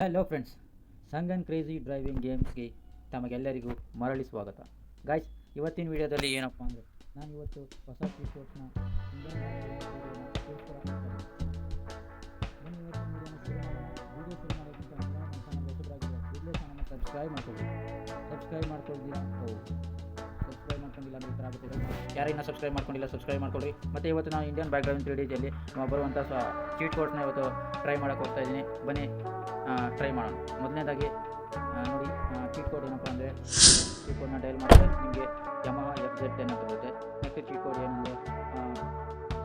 Hello friends Sangan crazy driving ಗೇಮ್ಸ್ಗೆ ತಮಗೆಲ್ಲರಿಗೂ ಮರಳಿ ಸ್ವಾಗತ. ಗಾಯ್ಸ್ ಇವತ್ತಿನ ವಿಡಿಯೋದಲ್ಲಿ ಏನಪ್ಪ ಅಂದರೆ ನಾನು ಇವತ್ತು ಹೊಸ ಟಿ ಶರ್ಟ್ನ ಸಬ್ಸ್ಕ್ರೈಬ್ ಮಾಡ್ಕೊಳ್ಳಿ ಸಬ್ಸ್ಕ್ರೈಬ್ ಮಾಡ್ಕೊಳ್ಳಿ ಆಗುತ್ತಿದೆ ಯಾರು ಇನ್ನೂ ಸಬ್ಸ್ಕ್ರೈಬ್ ಮಾಡ್ಕೊಂಡಿಲ್ಲ ಸಬ್ಸ್ಕ್ರೈಬ್ ಮಾಡ್ಕೊಳ್ಳಿ. ಮತ್ತು ಇವತ್ತು ನಾನು ಇಂಡಿಯನ್ ಬ್ಯಾಕ್ಗ್ರೌಂಡ್ ತ್ರೀ ಡಿಜಲ್ಲಿ ಬರುವಂಥ ಚೀಟ್ ಕೋಡ್ಸ್ನ ಇವತ್ತು ಟ್ರೈ ಮಾಡೋಕ್ಕೆ ಹೋಗ್ತಾ ಇದ್ದೀನಿ. ಬನ್ನಿ ಟ್ರೈ ಮಾಡೋಣ. ಮೊದಲನೇದಾಗಿ ನೋಡಿ ಚೀಟ್ ಕೋಡ್ ಏನಪ್ಪ ಅಂದರೆ ಚೀಟ್ ಕೋಡ್ನ ಡೈಲ್ ಮಾಡಿದ್ರೆ ನಿಮಗೆ ಯಮಹ ಎಫ್ ಜೆಡ್ ಟೆನ್ ಅಂತ ಬರುತ್ತೆ. ನೆಕ್ಸ್ಟ್ ಚೀಟ್ ಕೋಡ್ ಏನಂದರೆ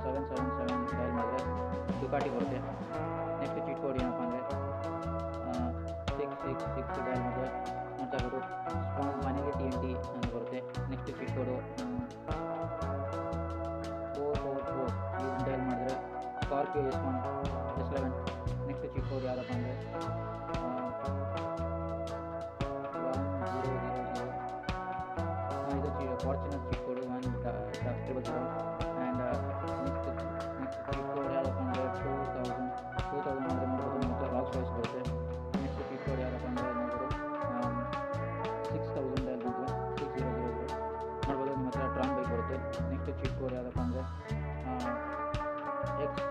ಸೆವೆನ್ ಸೆವೆನ್ ಸೆವೆನ್ ಡೈಲ್ ಮಾಡಿದ್ರೆ ದುಕಾಟಿ ಬರುತ್ತೆ. ನೆಕ್ಸ್ಟ್ ಚೀಟ್ ಕೋಡ್ ಏನಪ್ಪ ಅಂದರೆ ಸಿಕ್ಸ್ ಸಿಕ್ಸ್ ಸಿಕ್ಸ್ ಡೈಲ್ ಮಾಡಿದ್ರೆ ನೋಡ್ತಾ ಅವರು ಮನೆಗೆ ಟಿ ಎನ್ ಟಿ ಅಂತ ಬರುತ್ತೆ. ನೆಕ್ಸ್ಟ್ ಚೀಟ್ ಕೋಡು ಇದು cheat code one triple zero and next next cheat code ಯಾವುದಪ್ಪ ಅಂದರೆ ಟೂ ತೌಸಂಡ್ ಟೂ ತೌಸಂಡ್ ಅಂದರೆ ನೋಡ್ಬೋದು ಮತ್ತು ರಾಕ್ಸ್ ವಾಯ್ಸ್ ಬರುತ್ತೆ ನೆಕ್ಸ್ಟ್ ಚೀಟ್ ಕೋಡ್ ಯಾವುದಪ್ಪ ಅಂದರೆ ನೋಡ್ಬೋದು ಸಿಕ್ಸ್ ತೌಸಂಡ್ ಬಂದರೆ ಸಿಕ್ಸ್ ಜೀರೋ ಜೀರೋ ಜೀರೋ ನೋಡ್ಬೋದು ನಿಮ್ಮ ಹತ್ರ ಬೈಕ್ ಬರುತ್ತೆ ನೆಕ್ಸ್ಟ್ ಚಿಕ್ ಕೋಡ್ ಯಾವುದಪ್ಪ ಅಂದರೆ ಎಕ್ಸ್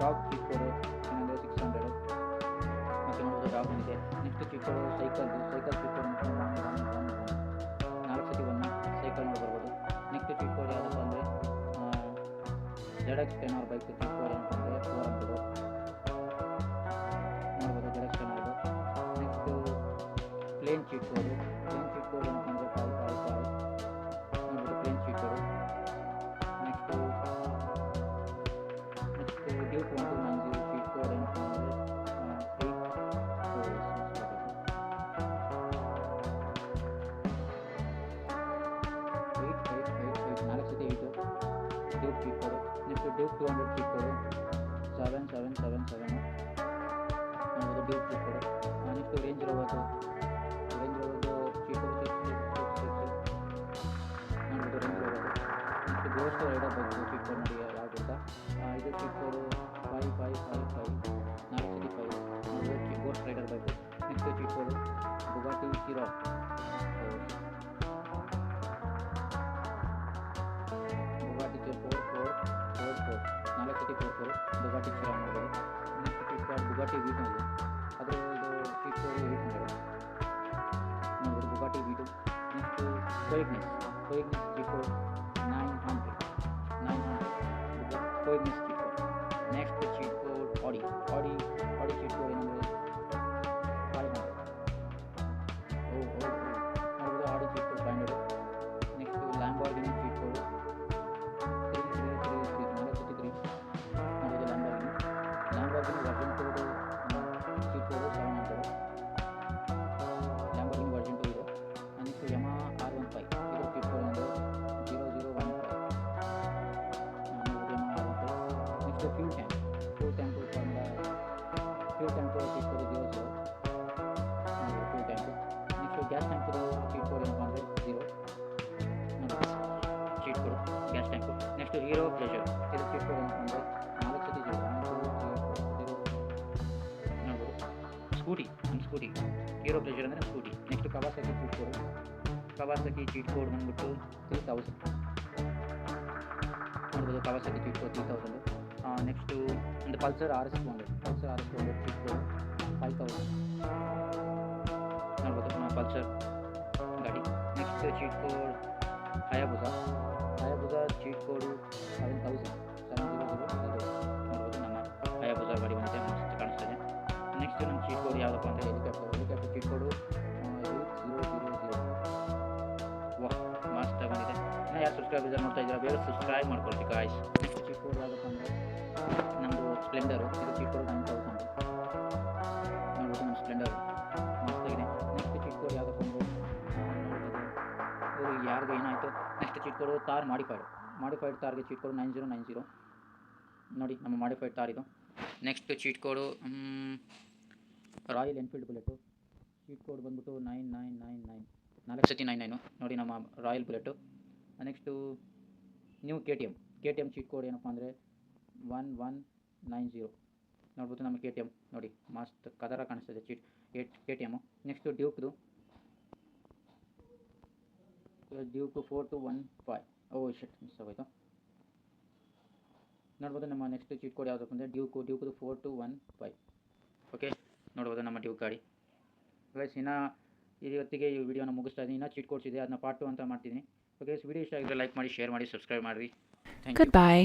ಡಾಗ್ ಚೀಟ್ ಕೋಡು ಏನಂದರೆ ಸಿಕ್ಸ್ ಹಂಡ್ರೆಡು ಮತ್ತು ನೋಡ್ಬೋದು ಡಾಗ್ ಬಂದಿದೆ next ಚಿಕ್ಕೋರು cycle cycle cheat Z X ten hour bike cheat code ಏನಪ್ಪ ಅಂದರೆ ಫೋರ್ ಹಂಡ್ರೆಡು ನೋಡ್ಬೋದು ಜೆಡ್ ಎಕ್ಸ್ ಟೆನ್ ಅವರ್ದು next plane cheat code plane cheat code ಏನಪ್ಪ ಅಂದರೆ ಫೈವ್ ಫೈವ್ ಫೈವ್ ನೋಡ್ಬೋದು plane cheat code next next Duke one two nine zero cheat code ಏನಪ್ಪ ಅಂದರೆ eight eight eight eight eight ನಾಲ್ಕು ಸತಿ eight Duke cheat code next Duke two hundred code seven seven seven seven ನೋಡ್ಬೋದು Duke cheat code next range ಇರೋದು range ಇರೋದು six six six six ನೋಡ್ಬೋದು range ಇರೋದು next ghost ಬೇಕು cheat code ನೋಡಿ ಇದು cheat code five five five five ನಾಲ್ಕು five ನೋಡ್ಬೋದು ಗೋಸ್ಟ್ ರೈಡರ್ ಬೇಕು ನೆಕ್ಸ್ಟ್ ಕೋಡು ಬುಗಾಟಿ ಚಿರೋ ನೋಡ್ಬೋದು next cheat code Bugatti V two ಇದೆ ಅದು ಇದು ಚೀಟ್ ಕೋಡ್ ಏಯ್ಟ್ ಹಂಡ್ರೆಡ್ ನೋಡ್ಬೋದು Bugatti V two next Koenigsegg Koenigsegg cheat code nine hundred nine hundred Koenigsegg Lamborghini version two cheat code seven hundred Lamborghini version two ಇದೆ next Yamaha R one five ಇದು cheat code ಅಂದರೆ zero zero one five ನೋಡ್ಬೋದು Yamaha R one five next fuel tank fuel tank Kannada fuel tank cheat code zero scooty ನಮ್ಮ scooty hero Pleasure ಅಂದರೆ scooty next Kawasaki cheat code Kawasaki cheat code ಬಂದ್ಬಿಟ್ಟು three thousand ನೋಡ್ಬೋದು Kawasaki cheat code three thousand next ಒಂದು Pulsar R S two hundred Pulsar R S two hundred cheat code five thousand ನೋಡ್ಬೋದು Pulsar ಗಾಡಿ. Next cheat code Hayabusa Hayabusa cheat code seven thousand subscriber ನೋಡ್ತಾ ಇದ್ದೀರಾ? ಬೇರೆ subscribe ಮಾಡ್ಕೊಳ್ತೀವಿ ಕಾಯ್ಸ್ next ನಮ್ಮದು Splendor ಇದು ಚೀಟ್ ಕೋಡ್ ನೈನ್ ತೌಸಂಡ್ ನೋಡ್ಬೋದು ನಮ್ಮ ಸ್ಪ್ಲೆಂಡರ್ ಮಸ್ತಾಗಿದೆ ನೆಕ್ಸ್ಟ್ ಚೀಟ್ ಕೋಡ್ ಯಾವುದಪ್ಪ ಅಂದರೆ ಯಾರಿಗೂ ಏನಾಯಿತು next cheat code Thar modified modified ತಾರ್ಗೆ cheat code nine zero nine zero ನೋಡಿ, ನಮ್ಮ ಮಾಡಿಫೈಡ್ ತಾರ್ ಇದು. Next cheat code Royal Enfield Bullet cheat code ಬಂದ್ಬಿಟ್ಟು ನೈನ್ ನೈನ್ ನೈನ್ ನೈನ್ ನಾಲ್ಕು ಸತಿ ನೈನ್ ನೈನು ನೋಡಿ, ನಮ್ಮ Royal Bullet next new K T M K T M cheat code ಏನಪ್ಪ ಅಂದರೆ ಒನ್ ಒನ್ ನೈನ್ ಜೀರೋ ನೋಡ್ಬೋದು ನಮ್ಮ ಕೆ ಟಿ ಎಂ ನೋಡಿ, ಮಸ್ತ್ ಕದರ ಕಾಣಿಸ್ತದೆ cheat K T M next ಡ್ಯೂಕ್ದು Duke four two one five oh shit miss ಆಗೋಯ್ತು. ನೋಡ್ಬೋದು ನಮ್ಮ ನೆಕ್ಸ್ಟ್ ಚೀಟ್ ಕೋಡ್ ಯಾವುದಪ್ಪ ಅಂದರೆ Duke ಡ್ಯೂಕ್ದು four two one five okay ನೋಡ್ಬೋದು ನಮ್ಮ ಡ್ಯೂಕ್ ಗಾಡಿ. ಗೈಸ್ ಇನ್ನು ಇವತ್ತಿಗೆ ಈ ವಿಡಿಯೋನ ಮುಗಿಸ್ತಾ ಇದ್ದೀನಿ ಇನ್ನೂ ಚೀಟ್ ಕೋಡ್ಸ್ ಇದೆ ಅದನ್ನ ಪಾರ್ಟ್ ಟು ಅಂತ ಮಾಡ್ತಿದ್ದೀನಿ ಓಕೆ ವಿಡಿಯೋ ಇಷ್ಟ ಆಗಿದ್ರೆ ಲೈಕ್ ಮಾಡಿ ಶೇರ್ ಮಾಡಿ ಸಬ್ಸ್ಕ್ರೈಬ್ ಮಾಡಿರಿ ಥ್ಯಾಂಕ್ ಯು Goodbye.